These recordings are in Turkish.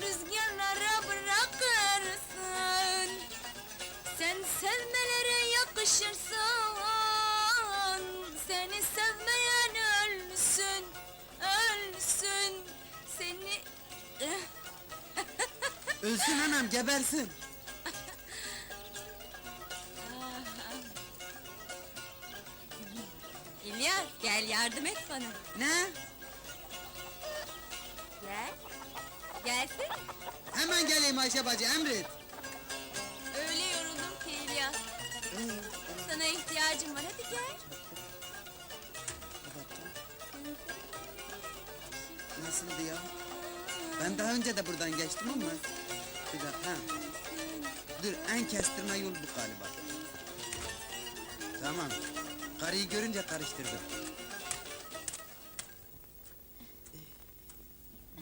Rüzgarlara bırakırsın Sen sevmelere yakışırsın Seni sevmeyen ölsün Ölsün Seni Ölsün anam gebersin. İlyas gel yardım et bana Ne? Gel Gelsene Hemen geleyim Ayşe bacı emret. Öyle yoruldum ki İlyas Sana ihtiyacım var hadi gel Nasıldı ya? Ben daha önce de buradan geçtim ama... Bir dakika, ha. Dur, en kestirme yol bu galiba. Tamam. Karıyı görünce karıştırdım.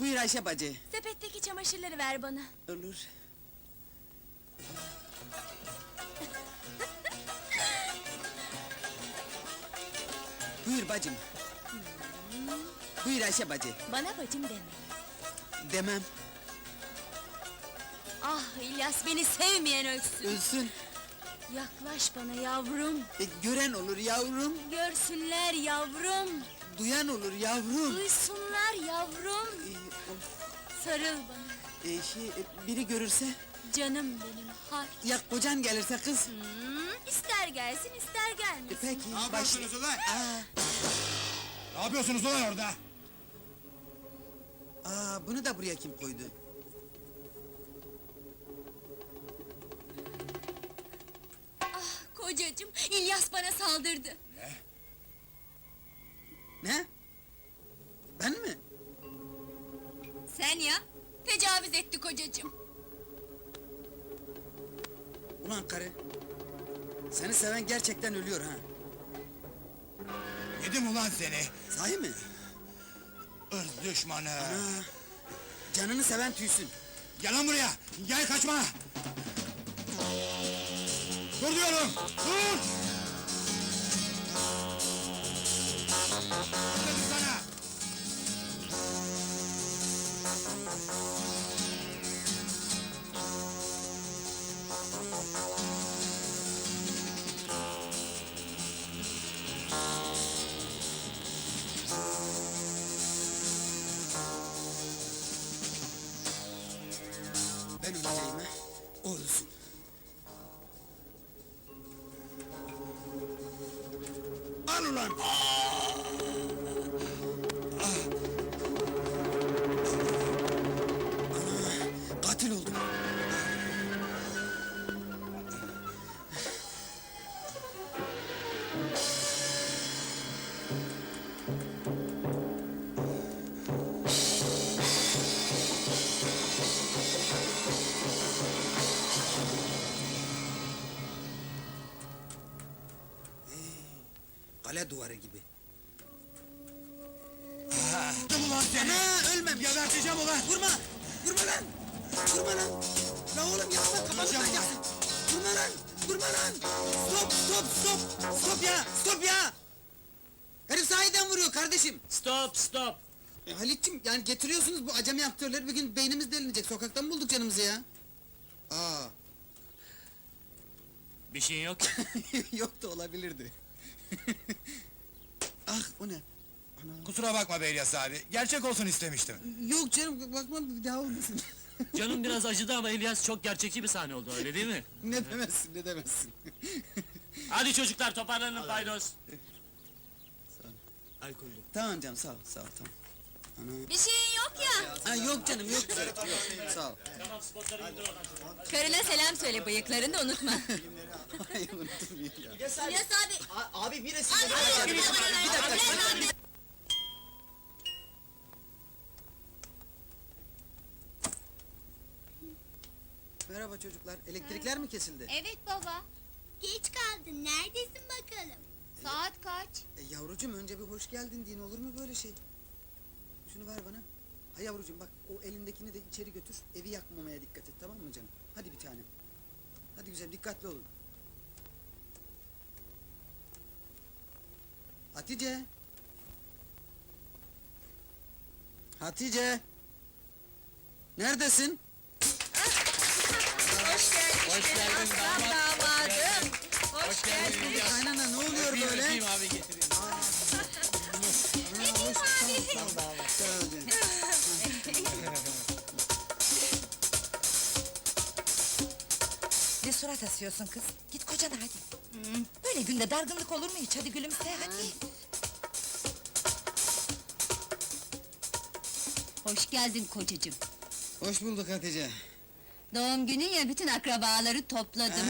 Buyur Ayşe bacı. Sepetteki çamaşırları ver bana Olur. Buyur bacım. Buyur Ayşe bacı. Bana bacım deme Demem. Ah İlyas beni sevmeyen ölsün Ölsün. Yaklaş bana yavrum E, gören olur yavrum. Görsünler yavrum Duyan olur yavrum. Duysunlar yavrum Sarıl bana e, şey, e, biri görürse... Canım benim har Ya kocan gelirse kız. hmm, İster gelsin ister E, gelmesin peki. Ne baş- yapıyorsunuz ulan? Aa, Ne yapıyorsunuz ulan orada? aa, bunu da buraya kim koydu? Kocacığım İlyas bana saldırdı Ne? Ben Sen ya tecavüz etti kocacığım Ulan karı. Seni seven gerçekten ölüyor ha. Yedim ulan seni. Sahi mi? Irz düşmanı. Ana. Canını seven tüysün. Gel lan buraya. Gel kaçma. Dur diyorum. Dur. Kale duvarı gibi. Yedim ulan seni. Ana ölmemiş. Geberteceğim ulan. Vurma! Vurma lan! Vurma lan! La oğlum yapma kafamı kıracaksın! Vurma lan! Vurma lan! Stop stop stop! Stop ya! Stop ya! Herif sahiden vuruyor kardeşim! Stop stop. E, Halit'cim yani getiriyorsunuz bu acemi aktörleri bir gün beynimiz delinecek. Sokaktan bulduk canımızı ya? Aa, Bir şeyin yok. yok da olabilirdi. ah o ne? Ana. Kusura bakma Beylias abi. Gerçek olsun istemiştim. Yok canım bakma bir daha olmasın. Canım biraz acıdı ama İlyas çok gerçekçi bir sahne oldu öyle değil mi? ne demezsin ne demezsin. Hadi çocuklar toparlanın paydos. Alkollü. tamam canım sağ ol sağ ol tamam. Ana. Bir şeyin yok ya Ha, yok canım yok. yok, sağ ol. Tamam spotları indir oradan. Karına selam söyle bıyıklarını da unutma Ay unuttum ya. İlyas abi Abi bir resim Abi, abi, Bir dakika. abi. Merhaba çocuklar. Elektrikler mi kesildi? Evet baba. Geç kaldın. Neredesin bakalım? Saat kaç? E, yavrucuğum önce bir hoş geldin deyin olur mu böyle şey? Şunu ver bana. Ha yavrucuğum bak o elindekini de içeri götür. Evi yakmamaya dikkat et tamam mı canım? Hadi bir tanem. Hadi güzel dikkatli olun. Hatice. Hatice. Neredesin? Hoş geldin. Hoş geldin Aslan damat. damadım. Hoş geldin. Kaynana ne oluyor böyle? abi getireyim. Ne surat asıyorsun kız? Git kocana hadi. Böyle günde dargınlık olur mu hiç? Hadi gülümse hadi. Hoş geldin kocacığım. Hoş bulduk Hatice. Doğum günün ya bütün akrabaları topladım.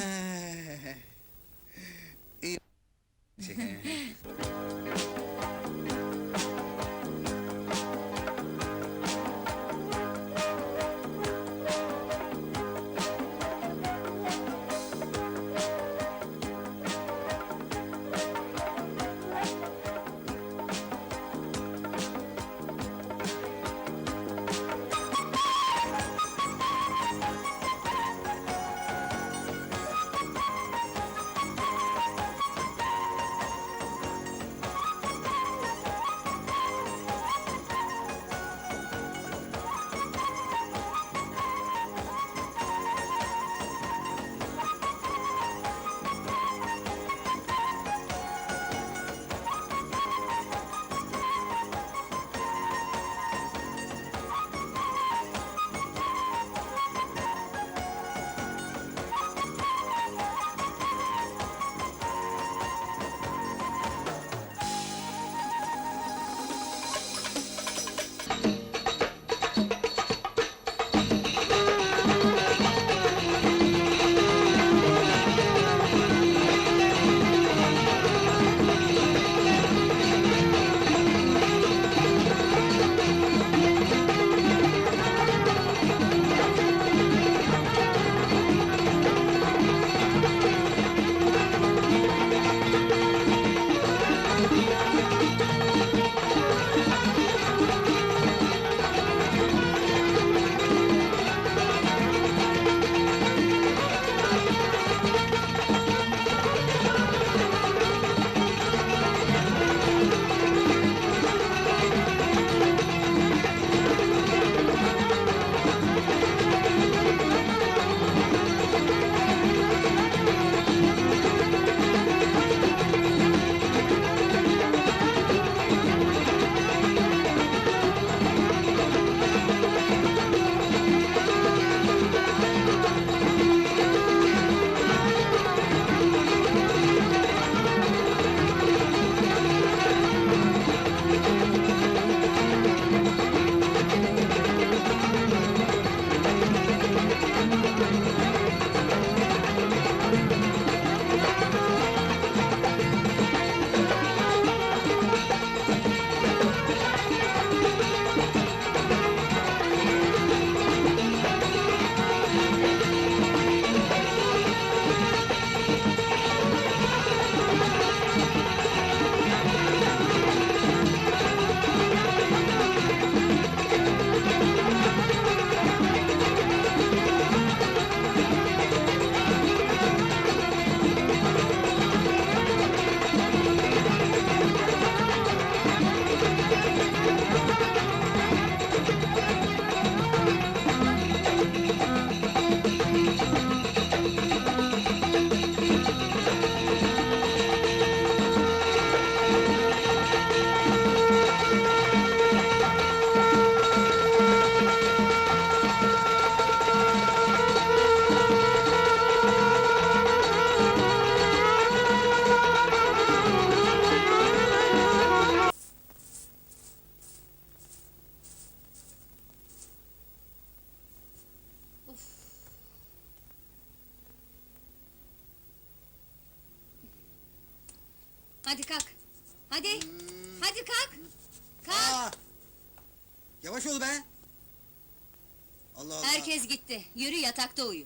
Allah Allah. Herkes gitti. Yürü yatakta uyu.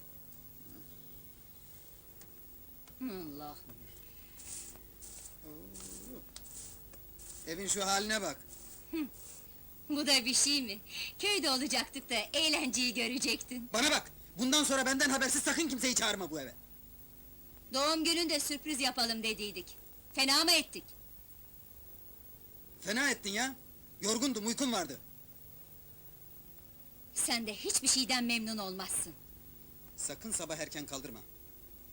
Allah. Evin şu haline bak. Bu da bir şey mi? Köyde olacaktık da eğlenceyi görecektin. Bana bak. Bundan sonra benden habersiz sakın kimseyi çağırma bu eve. Doğum gününde sürpriz yapalım dediydik. Fena mı ettik? Fena ettin ya. Yorgundum, uykum vardı. Sen de hiçbir şeyden memnun olmazsın. Sakın sabah erken kaldırma.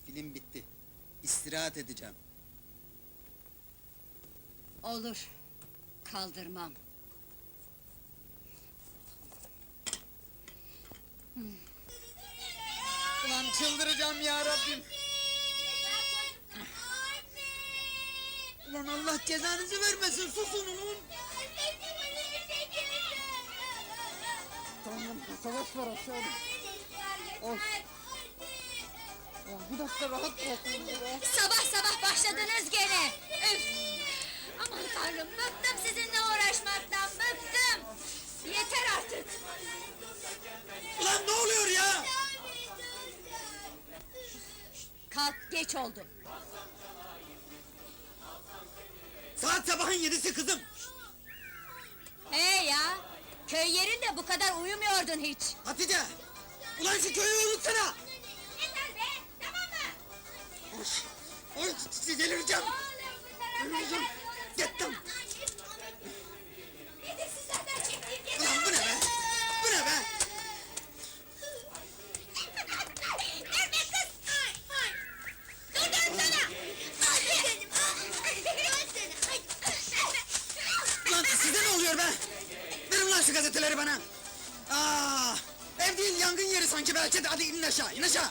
Film bitti. İstirahat edeceğim. Olur. Kaldırmam. Ulan çıldıracağım ya Rabbim. Ulan Allah cezanızı vermesin susun ulan. Savaş var aşağıda. Of. Ulan bir dakika rahat bırakın beni be. Sabah sabah başladınız gene. Üf! Aman tanrım bıktım sizinle uğraşmaktan bıktım. Yeter artık. Ulan ne oluyor ya? Kalk geç oldu. Saat sabahın yedisi kızım. He ya. Köy yerinde bu kadar uyumuyordun hiç. Hatice. Ulan şu köyü unutsana. Yeter be tamam mı? Oy, oy delireceğim. Delireceğim. Gittim. De hadi inin aşağı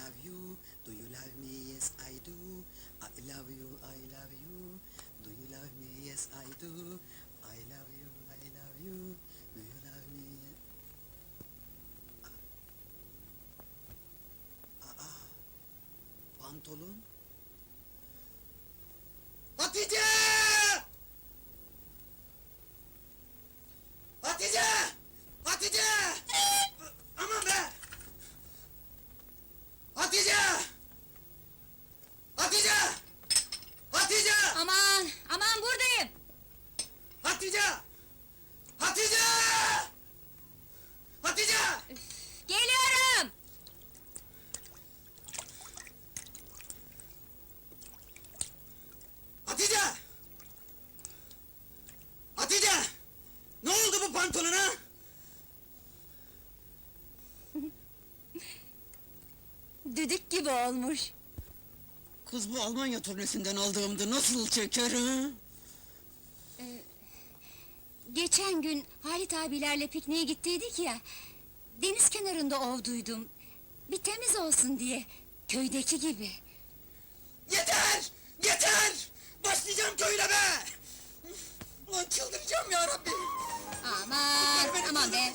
love you. Do you love me? Yes, I do. I love you, I love you. Do you love me? Yes, I do. I love you, I love you. You Gibi olmuş. Kız bu Almanya turnesinden aldığımda nasıl çeker ha? Geçen gün Halit abilerle pikniğe gittiydik ya. Deniz kenarında ovduydum. Bir temiz olsun diye. Köydeki gibi. Yeter! Yeter! Başlayacağım köyle be! Ulan çıldıracağım ya Rabbi! Aman, aman be.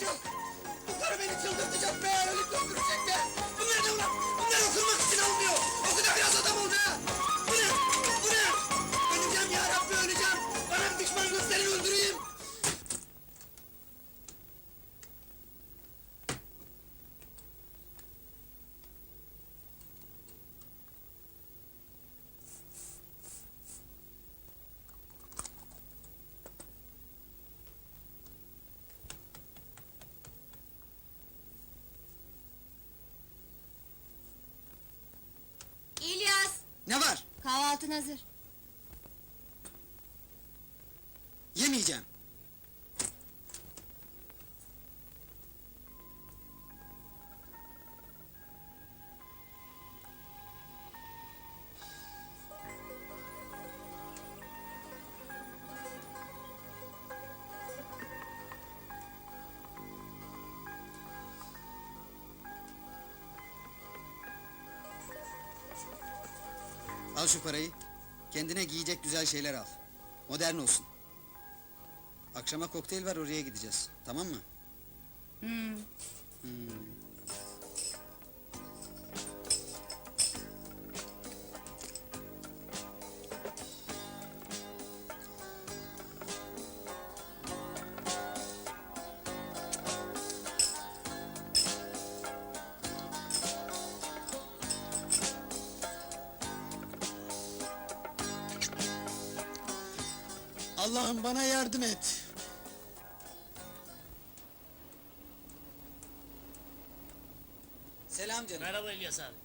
Bu karı beni çıldırtacak be! Öyle döndürecek be! Bunlar ne ulan? Bunlar okumak için almıyor! Oku da biraz adam ol be! Bu ne? Bu ne? Hazır. Yemeyeceğim. Al şu parayı. Kendine giyecek güzel şeyler al. Modern olsun. Akşama kokteyl var oraya gideceğiz. Tamam mı? Hmm. Allah'ım bana yardım et. Selam canım. Merhaba İlyas abi.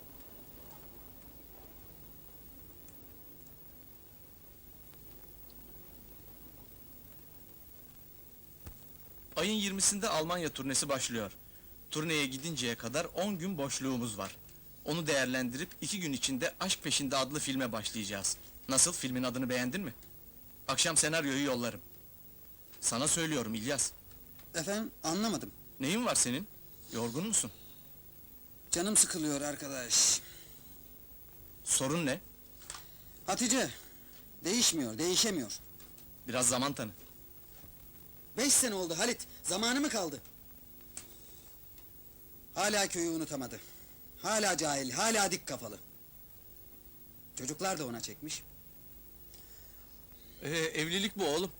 Ayın 20'sinde Almanya turnesi başlıyor. Turneye gidinceye kadar 10 gün boşluğumuz var. Onu değerlendirip iki gün içinde Aşk Peşinde adlı filme başlayacağız. Nasıl, filmin adını beğendin mi? Akşam senaryoyu yollarım. Sana söylüyorum İlyas. Efendim anlamadım. Neyin var senin? Yorgun musun? Canım sıkılıyor arkadaş. Sorun ne? Hatice. Değişmiyor, değişemiyor. Biraz zaman tanı. Beş sene oldu Halit. Zamanı mı kaldı? Hala köyü unutamadı. Hala cahil, hala dik kafalı. Çocuklar da ona çekmiş. Ee, evlilik bu oğlum.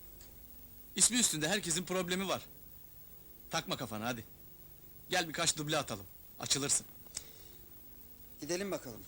İsmi üstünde herkesin problemi var. Takma kafana hadi. Gel birkaç duble atalım. Açılırsın. Gidelim bakalım.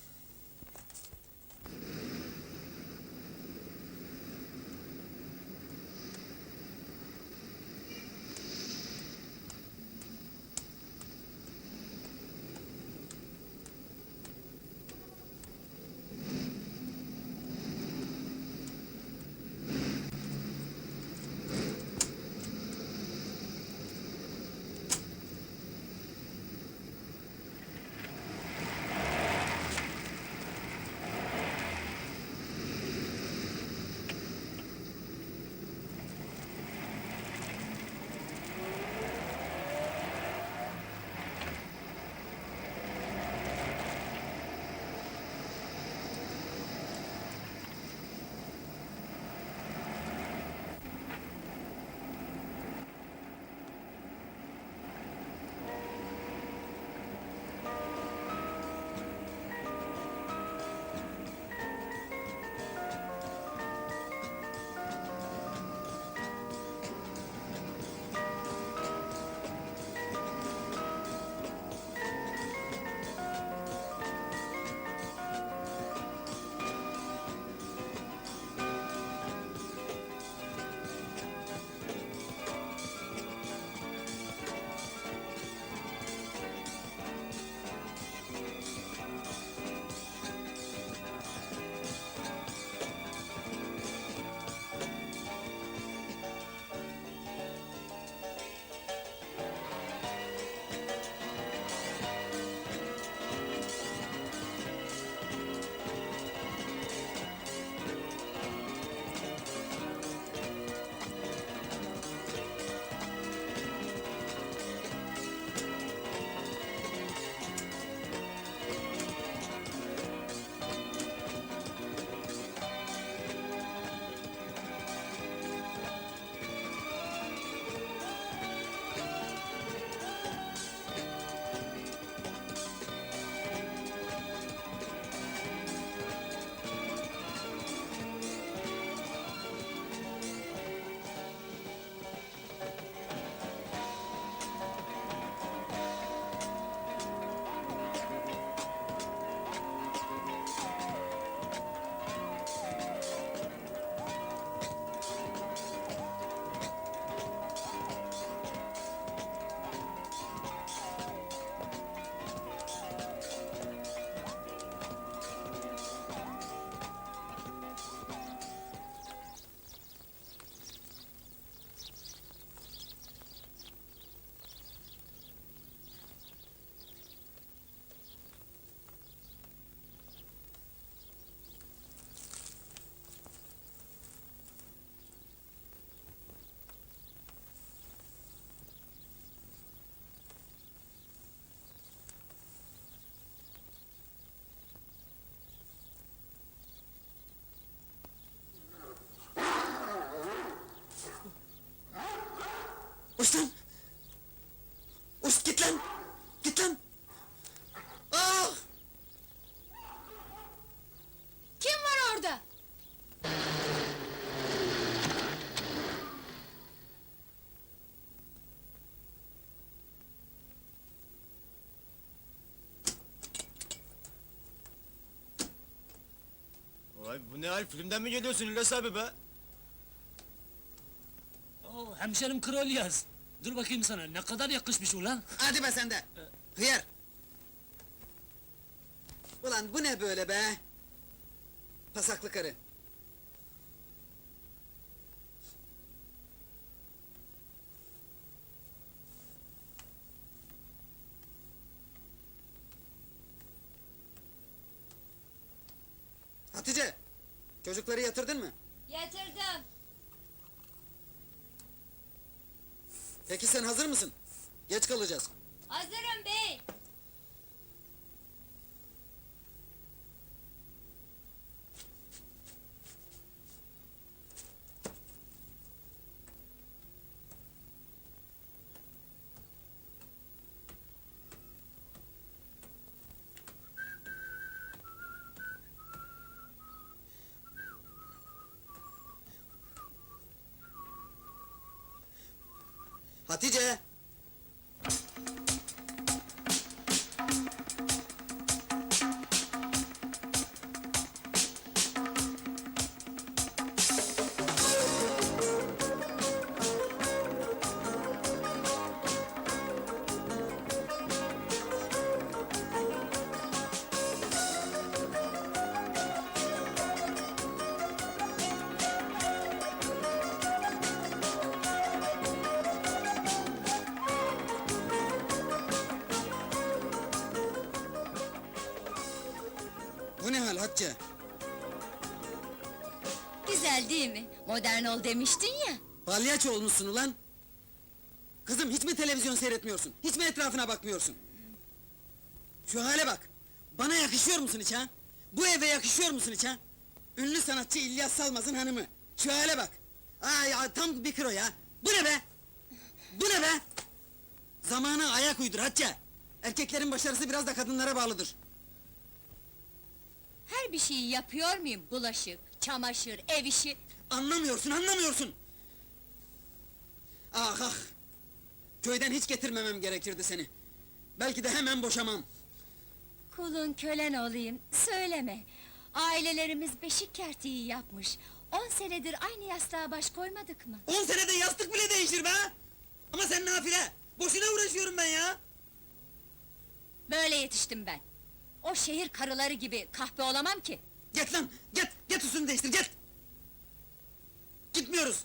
Usta! Ust git lan! Git lan! Ah! Kim var orada? Vay bu ne hal? Filmden mi geliyorsun İlyas abi be? Oo, hemşerim Krolyaz. Dur bakayım sana ne kadar yakışmış ulan. Hadi be sen de! Hıyar! Ulan bu ne böyle be? Pasaklı karı. Hatice! Çocukları yatırdın mı? Yatırdım. Peki sen hazır mısın? Geç kalacağız. Hazırım bey. Hatice! Bu ol demiştin ya. Palyaço olmuşsun ulan! Kızım hiç mi televizyon seyretmiyorsun? Hiç mi etrafına bakmıyorsun? Şu hale bak! Bana yakışıyor musun hiç ha? Bu eve yakışıyor musun hiç ha? Ünlü sanatçı İlyas Salmaz'ın hanımı. Şu hale bak! Ay ya, tam bir kilo ya! Bu ne be? Bu ne be? Zamana ayak uydur Hatice! Erkeklerin başarısı biraz da kadınlara bağlıdır. Her bir şeyi yapıyor muyum? Bulaşık, çamaşır, ev işi. Anlamıyorsun, anlamıyorsun! Ah ah! Köyden hiç getirmemem gerekirdi seni. Belki de hemen boşamam. Kulun kölen olayım, söyleme. Ailelerimiz beşik kertiği yapmış. On senedir aynı yastığa baş koymadık mı? On senede yastık bile değişir be! Ama sen nafile! Boşuna uğraşıyorum ben ya! Böyle yetiştim ben. O şehir karıları gibi kahpe olamam ki. Git lan! Git! Git üstünü değiştir, git! Gitmiyoruz!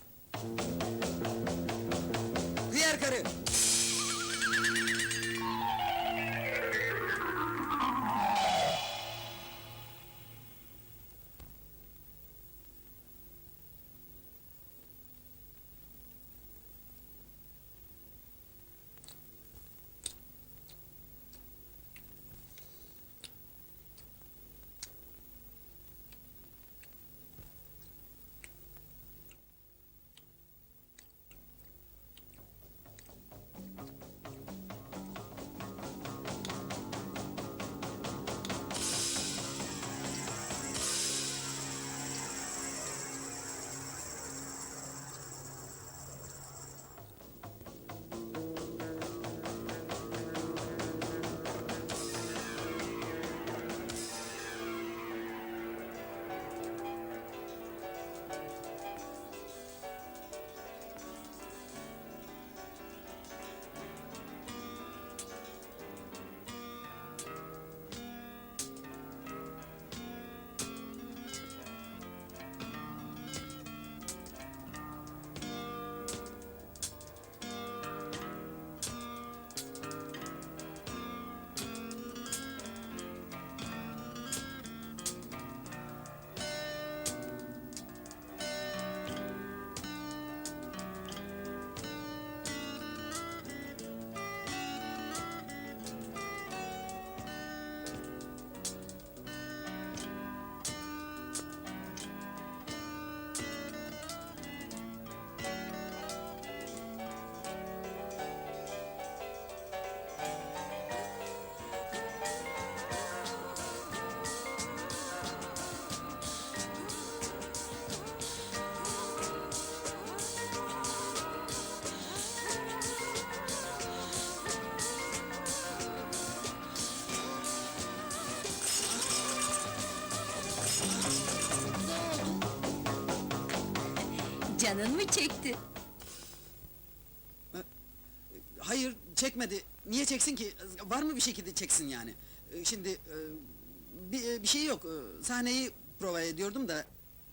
Canın mı çekti? Hayır çekmedi. Niye çeksin ki? Var mı bir şekilde çeksin yani? Ee, Şimdi e, bir, bir şey yok. Ee, Sahneyi prova ediyordum da